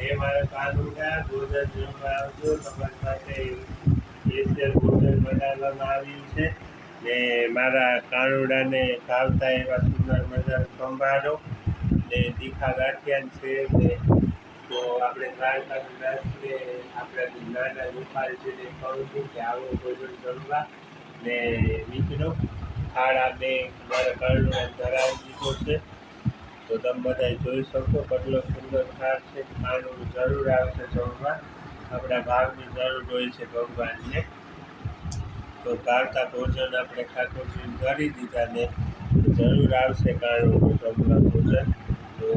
એ મારા કાનુડા ભોજન જમવા આવજો. તમારી માટે સ્પેશિયલ ભોજન બનાવવામાં આવ્યું છે. ને મારા કાનુડાને ખાવતા એવા સુંદર મજાનો સંભાળો ને તીખા ગાંઠિયા છે ને તો આપણે દ્વારકાનું રાષ્ટ્રીય આપણા નાના તે કહું છું કે આવો ભોજન જમવા ને મિત્રો ખાડા આપણે મારા કાનુડા ધરાવી દીધો છે. તો તમે બધા જોઈ શકો કેટલો સુંદર થાળ છે ખાવાનું જરૂર આવશે જમવા. આપણા ભાવની જરૂર હોય છે ભગવાનને. તો કાઢતા ભોજન આપણે ઠાકોરજી કરી દીધા ને જરૂર આવશે કારણું જમવા ભોજન. તો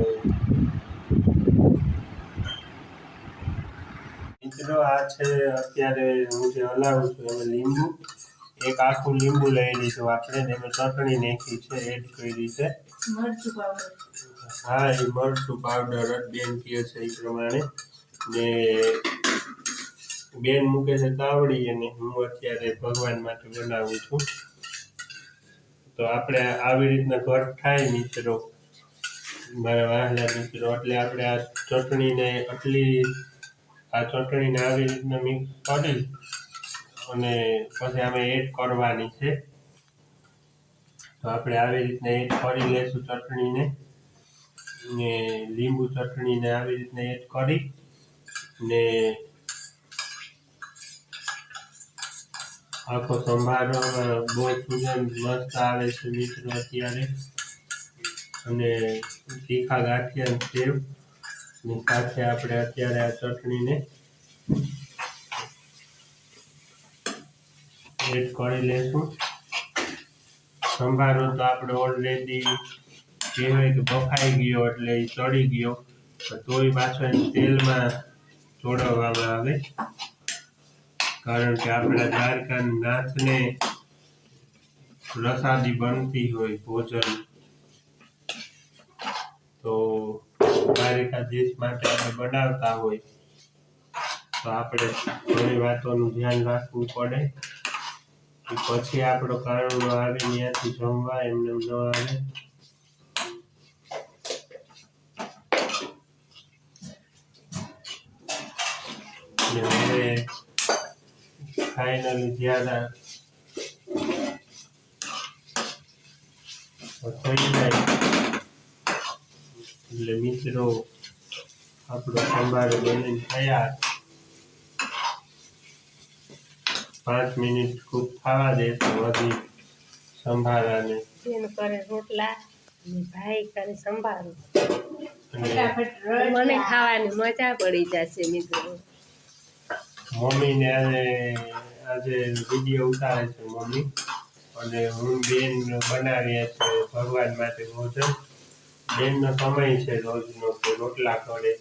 મિત્રો આ છે અત્યારે હું જે હલાવું છું એમાં લીંબુ. એક આખું લીંબુ લઈ લીધું આપણે ને એમાં ચટણી નાખી છે એડ કરી છે. મરચું પાવડર. હા એ મરચું પાવડર બેન કહે છે એ પ્રમાણે. ને બેન મૂકે છે તાવડી અને હું અત્યારે ભગવાન માટે બનાવું છું. તો આપણે આવી રીતના ઘર થાય મિત્રો. મારા વહાલા મિત્રો, એટલે આપણે આ ચટણીને આટલી, આ ચટણીને આવી રીતના મિક્સ કરી અને પછી અમે એડ કરવાની છે. તો આપણે આવી રીતના એડ કરી લેશું ચટણીને. ને લીંબુ ચટણીને આવી રીતના એડ કરી ને આખો સંભારો બહુ સુગંધ મસ્ત આવે છે મિત્રો અત્યારે. અને તીખા ગાંઠિયા સેવ ને સાથે આપણે અત્યારે આ ચટણીને એડ કરી લેશું. સંભારો તો આપણે ઓલરેડી કહેવાય કે બફાઈ ગયો એટલે એ ચડી ગયો. તોય પાછો એને તેલમાં ચોળવવામાં આવે. કારણ કે આપણા દ્વારકા નાથને પ્રસાદી બનતી હોય ભોજન. તો દ્વારિકાધીશ માટે આપણે બનાવતા હોય. તો આપણે ઘણી વાતોનું ધ્યાન રાખવું પડે. પછી આપણો કારણો આવે, ત્યાંથી જમવા એમને એમ ન આવે. ને હવે ફાઇનલી જ્યારે થઈ જાય એટલે મિત્રો આપણો સંભારો પાંચ મિનિટ ખૂબ ખાવા દે તો વધી સંભારાને બેન કરે રોટલા અને ભાઈ કરે સંભારો ફટાફટ મને ખાવાની મજા પડી જશે મિત્રો. મમ્મીને આજે આજે વીડિયો ઉતારે છે મમ્મી. અને હું બેન બનાવીએ છે ભગવાન માટે ભોજન બેનનો સમય છે રોજનો કે રોટલા કરે.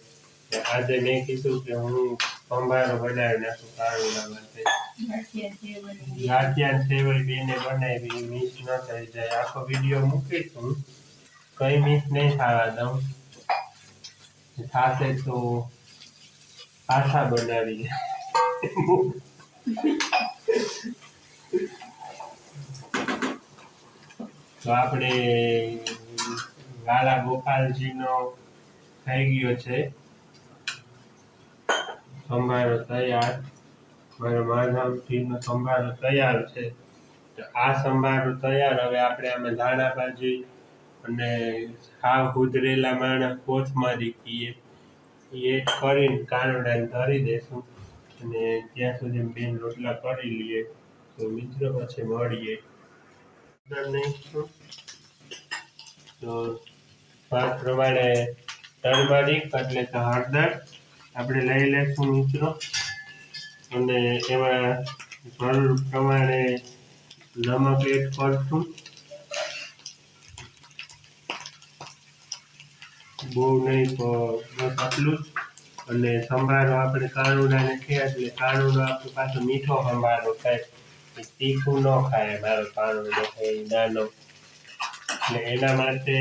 આજે મેં કીધું કે હું સંભારો બનાવી નાખું કાળુના માટે. ગાંઠિયા છે બની બનાવી મિસ ન થઈ જાય. આખો વીડિયો મૂકીશ હું કઈ મિસ નહીં થવા દઉં. થાશે તો પાછા બનાવી તો આપણે લાલા ગોપાલજીનો થઈ ગયો છે. સંભારો તૈયાર. મારો માધવજીનો સંભારો તૈયાર છે. આ સંભારો તૈયાર. હવે આપણે આમાં ધાણા ભાજી અને સાવ ઉધરેલા માણસ કોથમારી કીએ એ કરીને કાનડાને ધરી દેશું. અને ત્યાં સુધી બેન રોટલા કરી લઈએ, તો મિત્રો પછી મળીએ. તો સ્વાદ પ્રમાણે ટર્મરિક એટલે કે હળદર આપણે લઈ લઈશું મિત્રો. અને એમાં જરૂર પ્રમાણે નમક એડ કરશું. બહુ નહીં, તો બસ આટલું જ. અને સંભારો આપણે કાળુડાને ખાય એટલે કાળુડો આપણે પાછો મીઠો સંભારો થાય તીખું ન ખાય મારો કાળુડો ખાય નાનો. એટલે એના માટે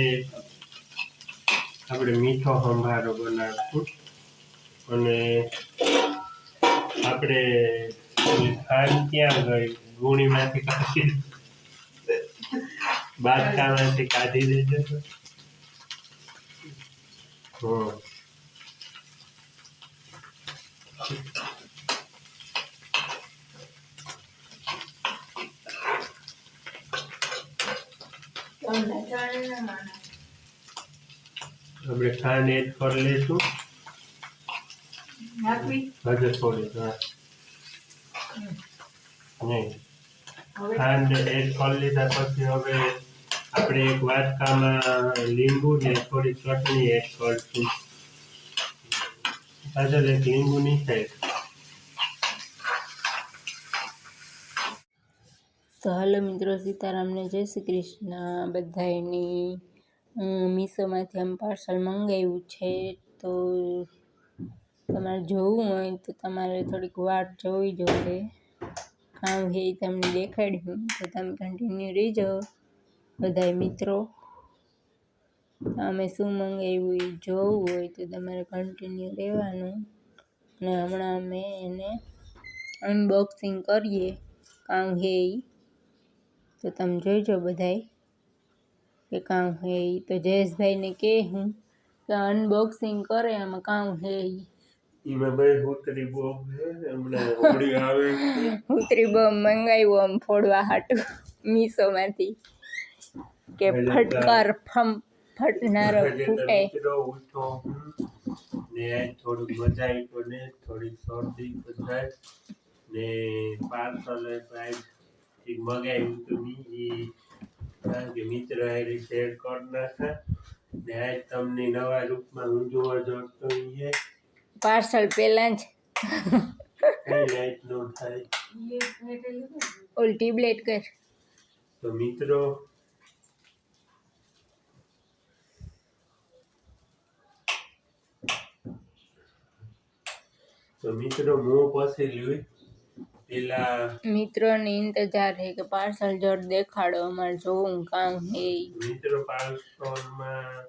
આપણે મીઠો સંભારો બનાવીશું. અને આપણે ખાંડ ક્યાં ગઈ? ગુણીમાંથી કાઢી બાદકામાંથી કાઢી દેજો. હમ. આપણે ખાંડ એડ કરી લઈશું. હજુ થોડી ખાંડ એડ કરી લીધા પછી હવે આપણે એક વાટકામાં લીંબુ ને થોડી ચટણી એડ કરીશું. એક લીંબુ નહીં થાય તો હાલો મિત્રો, સીતારામને જય શ્રી કૃષ્ણ. બધાયની મીશોમાંથી આમ પાર્સલ મંગાવ્યું છે, તો તમારે જોવું હોય તો તમારે થોડીક વાટ જોવી જોઈએ કામ છે એ તમને દેખાડ્યું, તો તમે કન્ટિન્યુ જાઓ બધાય મિત્રો. અમે શું મંગાવ્યું એ જોવું હોય તો તમારે કન્ટિન્યુ રહેવાનું. અને હમણાં અમે એને અનબોક્સિંગ કરીએ. કામ હે એ તો તમે જોઈજો બધાય. કે કામ હે ઈ? તો જયેશભાઈને કે હું કે અનબોક્સિંગ કરે આમાં કામ હે એમાં છે. ઉતરી બોમ્બ મંગાવ્યું આમ ફોડવા હાટું મીસોમાંથી કે ફટકાર ફમ ફટનારો ફૂટે. ને થોડુંક મજા આવી તો ને થોડીક શરદી બધાય ને પાર્સલ એક મગાવ્યું તો મી કારણ કે મિત્ર એ શેર કરી નાખા. ને આજ તમને નવા રૂપમાં હું જોવા જોડતો છે પાર્સલ પહેલાં જ. કઈ લાઈટ નો થાય? એ. ઓલ ટીબલેટ કર. તો મિત્રો તો મિત્રો હું પાસે લેવી પેલા મિત્રોને ઇંતજાર હે કે પાર્સલ જર દેખાડો અમારે જોવું કામ હે મિત્રો પાર્સલમાં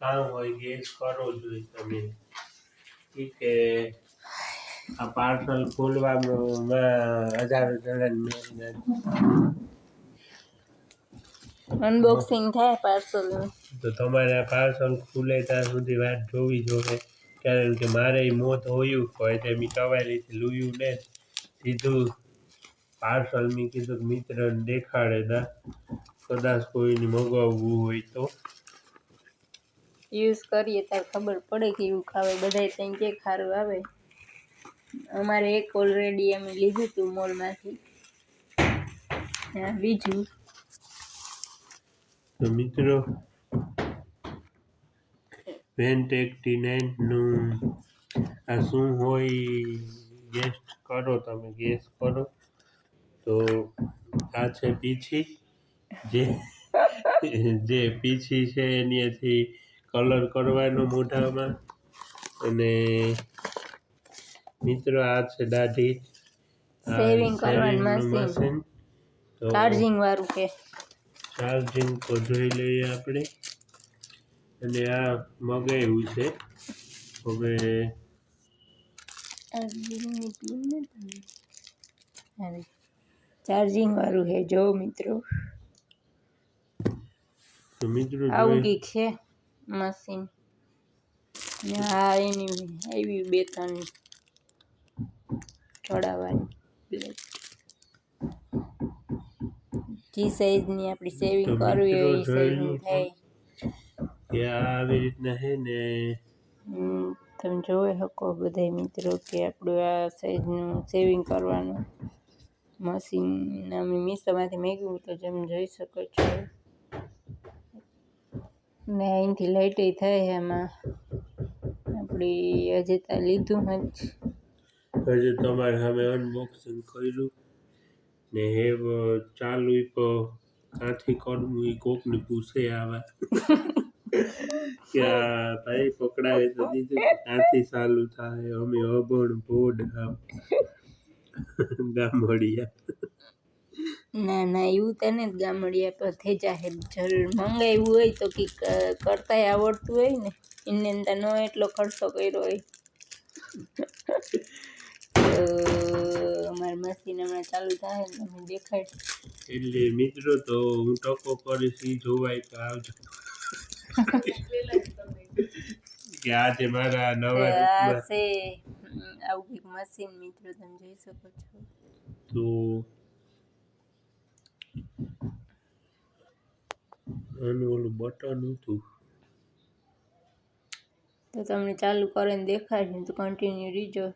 કામ હોય ગેસ કરો જોઈએ તમે. ઠીક કે આ પાર્સલ ખોલવામાં હજારો જણા અનબોક્સિંગ થાય પાર્સલનું. તો તમારે આ પાર્સલ ખુલે ત્યાં સુધી વાત જોવી જોઈએ કારણ કે મારે મોત હોયું હોય તે મેં કવાયેલીથી લુયું ને સીધું પાર્સલ મેં કીધું કે મિત્રને દેખાડે ના કદાચ કોઈને મગાવવું હોય તો. યુઝ કરીએ ત્યારે ખબર પડે કે એવું ખાવે. બધાય ત્યાં કે ખારું આવે? અમારે એક ઓલરેડી અમે લીધું હતું મોલમાંથી. બીજું? તો મિત્રો વેન્ટ એક્ટી નાઇનનું આ શું હોય ગેસ કરો તમે ગેસ કરો તો આ છે પીછી જે જે પીછી છે એનીથી કલર કરવાનો મોઢામાં અને મિત્રો આ છે દાઢી સેવિંગ કરવાનું shaving નું machine. machine. તો ચાર્જિંગ વાળું કે ચાર્જિંગ તો જોઈ લઈએ આપણે અને આ મગાવ્યું છે. હવે ચાર્જિંગ વાળું હે જો મિત્રો. તો મિત્રો આવું કંઈક છે મશીન. હા એની આવી બે ત્રણ ચડાવવાની બ્લેક જે સાઈઝની આપણી સેવિંગ કરવી હોય એ મિત્રો થાય. કે આવી રીતના છે ને. તમે જોઈ શકો બધા મિત્રો કે આપણું આ સાઈઝનું સેવિંગ કરવાનું મશીન અમે મીશોમાંથી મેગ્યું તો જેમ જોઈ શકો છો. ને અહીંથી લાઇટે થાય છે એમાં આપણી હજી ત્યાં લીધું જ. હજુ તમારે સામે અનબોક્સિંગ કર્યું. ને હે ચાલુ કાંથી કરવું એ કોકને પૂછે આવા. ભાઈ પકડાવે તો દીધું કે કાંથી ચાલુ થાય? અમે અભણ ભોડ ગામડિયા. ના ના એવું તને જ ગામડિયા પર થઈ જાય. જરૂર મંગાવ્યું હોય તો કંઈક કરતાય આવડતું હોય ને. એને અંદર ન એટલો ખર્ચો કર્યો હોય. તો અમારી મશીન હમણાં ચાલુ થાય ને તમે દેખાડ એટલે મિત્રો તો હું ટકો કરીશ એ જોવાય તો આવજો. કે આજે મારા નવા રૂપમાં છે આવું કંઈક મશીન મિત્રો તમે જોઈ શકો છો. તો આનું ઓલું બટન હતું. તો તમને ચાલુ કરીને દેખાડશે તો કન્ટિન્યુ રીજો.